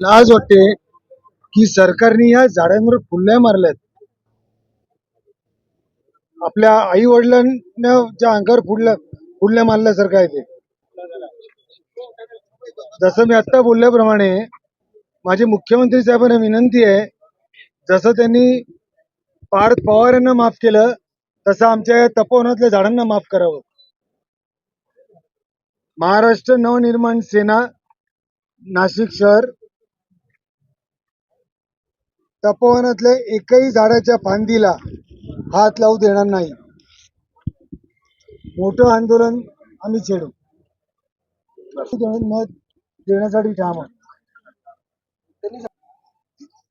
लाज वाटते की सरकारने या झाडांवर फुल्या मारल्यात. आपल्या आई वडिलांना ज्या अंगावर फुडल्या फुल्या मारल्यासारखं आहे ते. जसं मी आता बोलल्याप्रमाणे माझी मुख्यमंत्री साहेबांना विनंती आहे जसं त्यांनी पार्थ पवार यांना माफ केलं तसं आमच्या या तपोवनातल्या झाडांना माफ करावं. महाराष्ट्र नवनिर्माण सेना नाशिक शहर तपोवनातल्या एकही झाडाच्या फांदीला हात लावू देणार नाही. मोठं आंदोलन आम्ही छेडू. न देण्यासाठी ठाम.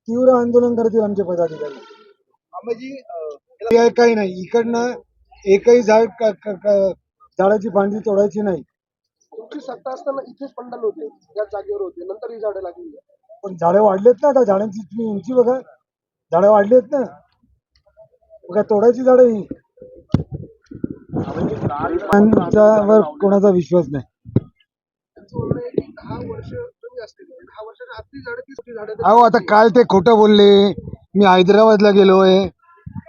तीव्र आंदोलन करतील आमचे पदाधिकारी. काही नाही. इकडनं एकही झाड झाडाची फांदी तोडायची नाही. सत्ता असताना इथेच पंडाल होते. या जागेवर होते. नंतर ही झाडं लागली. पण झाडं वाढलेत ना आता झाडांची तुम्ही उंची बघा. झाडं वाढलेत ना. बघा तोडायची झाडं ही. माणसावर कोणाचा विश्वास नाही. अहो आता काल ते खोटं बोलले. मी हैदराबादला गेलोय.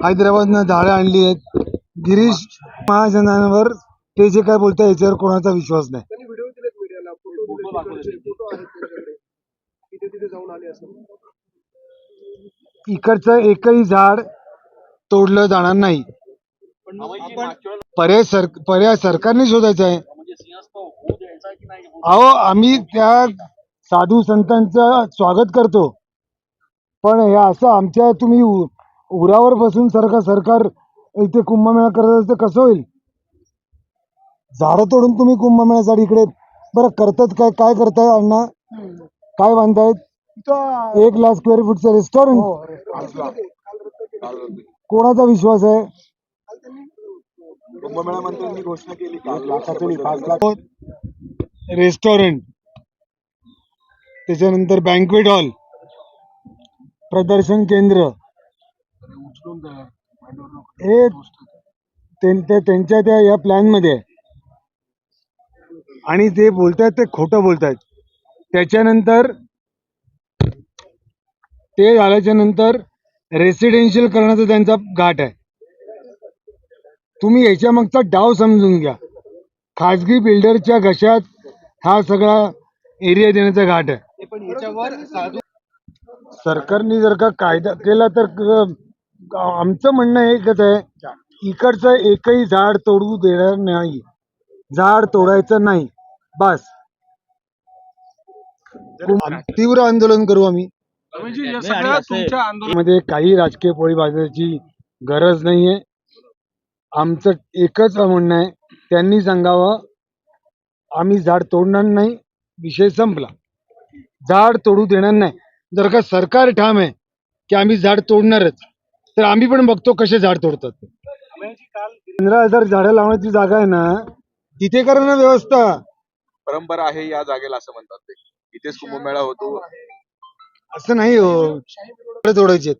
हैदराबादनं झाडं आणली आहेत. गिरीश महाजनांवर ते जे काय बोलतात याच्यावर कोणाचा विश्वास नाही. तिथे तिथे जाऊन आले असं इकडचं एकही झाड तोडलं जाणार नाही. पर्याय सर पर्याय सरकारने शोधायचा आहे. अहो आम्ही त्या साधू संतांचं स्वागत करतो. पण हे असं आमच्या तुम्ही उरावर बसून सरकार सरकार इथे कुंभमेळा करत असेल तर कसं होईल? झाडं तोडून तुम्ही कुंभमेळ्यासाठी इकडे बरं करतात काय काय करताय अण्णा? काय बांधतायत एक लाख स्क्वेअर फूटचं रेस्टॉरंट कोणाचा विश्वास आहे? घोषणा केली लाखाचं पाच लाख. रेस्टॉरंट त्याच्यानंतर बँकवेट हॉल प्रदर्शन केंद्र. हे त्यां- त्या- त्यांच्या त्या या प्लॅनमध्ये. आहे. आणि ते बोलतायत ते खोटं बोलतायत. त्याच्यानंतर ते झाल्याच्यानंतर रेसिडेन्शियल करण्याचा त्यांचा घाट आहे. तुम्ही याच्या मागचा डाव समजून घ्या. खाजगी बिल्डरच्या घशात हा सगळा एरिया देण्याचा घाट आहे. सरकारने जर का कायदा केला तर आमचं म्हणणं एकच आहे इकडचं एकही झाड तोडू देणार नाही. झाड तोडायचं नाही. बस. तीव्र आंदोलन करू आम्ही. मध्ये काही राजकीय पोळी भाजण्याची गरज नाहीये. आमचं एकच म्हणणं आहे त्यांनी सांगावं आम्ही झाड तोडणार नाही विषय संपला. झाड तोडू देणार नाही. जर का सरकार ठाम आहे की आम्ही झाड तोडणारच तर आम्ही पण बघतो कसे झाड तोडतात. पंधरा हजार झाडं लावण्याची जागा आहे ना तिथे करा ना व्यवस्था. परंपरा आहे या जागेला असं म्हणतात ते. इथेच कुंभमेळा होतो. असं नाही हो. तोडायचे